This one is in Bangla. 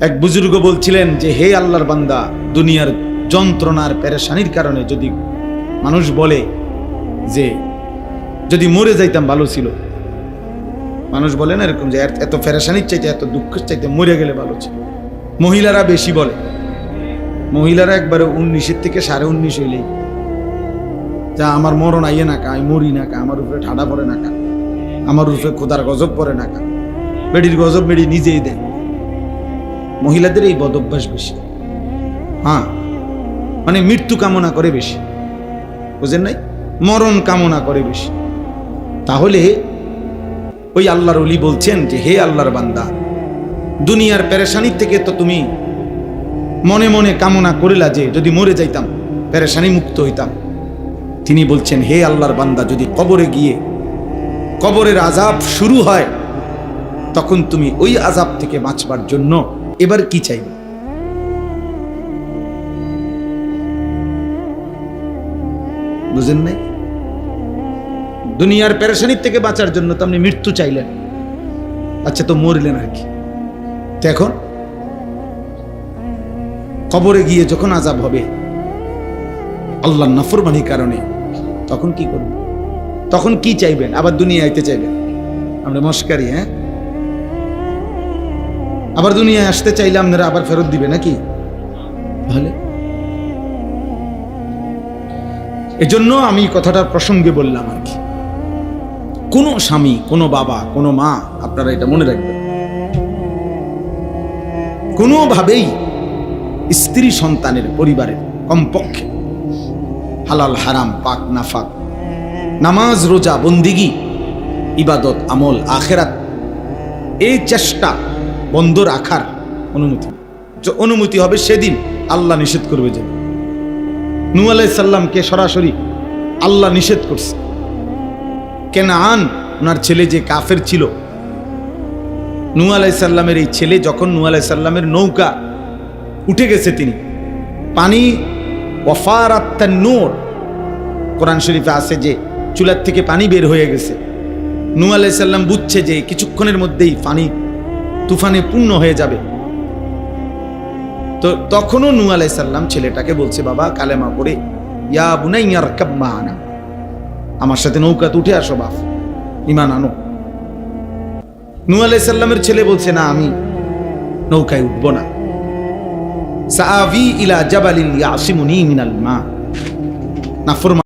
এক বুজুর্গ বলছিলেন যে, হে আল্লাহর বান্দা, দুনিয়ার যন্ত্রণার পেরেশানির কারণে যদি মানুষ বলে যে, যদি মরে যাইতাম ভালো ছিল, মানুষ বলে না এরকম যে এত- ফেরেশানির চাইতে, এত দুঃখের চাইতে মরে গেলে ভালো ছিল। মহিলারা বেশি বলে। মহিলারা একবারে উনিশের থেকে সাড়ে উনিশ হইলেই, যা আমার মরণ আইয়ে না কা, আমি মরি না কা, আমার উপরে ঠাডা পড়ে না কা, আমার উপরে খোদার গজব পড়ে না কা, বেডির গজব বেডি নিজেই দেয়। মহিলাদের এই বদ অভ্যাস বেশি। হ্যাঁ মানে মৃত্যু কামনা করে বেশি। বুঝেন নাই? মরণ কামনা করে বেশি। তাহলে ওই আল্লাহর অলি বলছেন যে, হে আল্লাহর বান্দা, দুনিয়ার পেরেশানির থেকে তো তুমি মনে মনে কামনা করিলা যে, যদি মরে যাইতাম, পেরেশানি মুক্ত হইতাম। তিনি বলছেন, হে আল্লাহর বান্দা, যদি কবরে গিয়ে কবরের আজাব শুরু হয় তখন তুমি ওই আজাব থেকে বাঁচবার জন্য এবার কি চাইবে? বুঝেন নাই? দুনিয়ার পেরেশানির থেকে বাঁচার জন্য তো আপনি মৃত্যু চাইলেন। আচ্ছা তো মরলেন আর কি। এখন? কবরে গিয়ে যখন আজাব হবে আল্লাহ নাফরমানির কারণে, তখন কি করবেন? তখন কি চাইবেন? আবার দুনিয়া আইতে চাইবেন? আমরা মস্কারি হ্যাঁ? আবার দুনিয়ায় আসতে চাইলে আপনারা আবার ফেরত দিবে নাকি? তাহলে এজন্য আমি কথাটার প্রসঙ্গে বললাম আর কি। কোনো স্বামী কোনো বাবা কোনো মা আপনারা এটা মনে রাখবেন। কোনোভাবেই স্ত্রী সন্তানের পরিবারের কমপক্ষে হালাল হারাম পাক নাফাক নামাজ রোজা বন্দিগি ইবাদত আমল আখেরাত এই চেষ্টা বন্ধ রাখার অনুমতি। অনুমতি হবে সেদিন আল্লাহ নিষেধ করবে যে। নু আলাইসাল্লামকে সরাসরি আল্লাহ নিষেধ করছে। কেনান ওনার ছেলে যে কাফের ছিল নু আলাইসাল্লামের এই ছেলে যখন নু আলাইসাল্লামের নৌকা উঠে গেছে তিনি, পানি ওয়াফার আত্মার নূর, কোরআন শরীফে আছে যে চুলার থেকে পানি বের হয়ে গেছে। নু আলাইসাল্লাম বুঝছে যে কিছুক্ষণের মধ্যেই পানি তুফানে পূর্ণ হয়ে যাবে। তো তখনও নু আলাইসাল্লাম ছেলেটাকে বলছে, বাবা, কালেমা পড়ে। ইয়া বুনাইয়ার কাব্মা আনা আমার সাথে নৌকাতে উঠে আসো, বাপ। ইমান আনো। নু আলাইসাল্লামের ছেলে বলছে, না, আমি নৌকায় উঠবো না। সাআভি ইলা জাবালিন ইয়াসিমুনি মিনাল মা। নাফরমান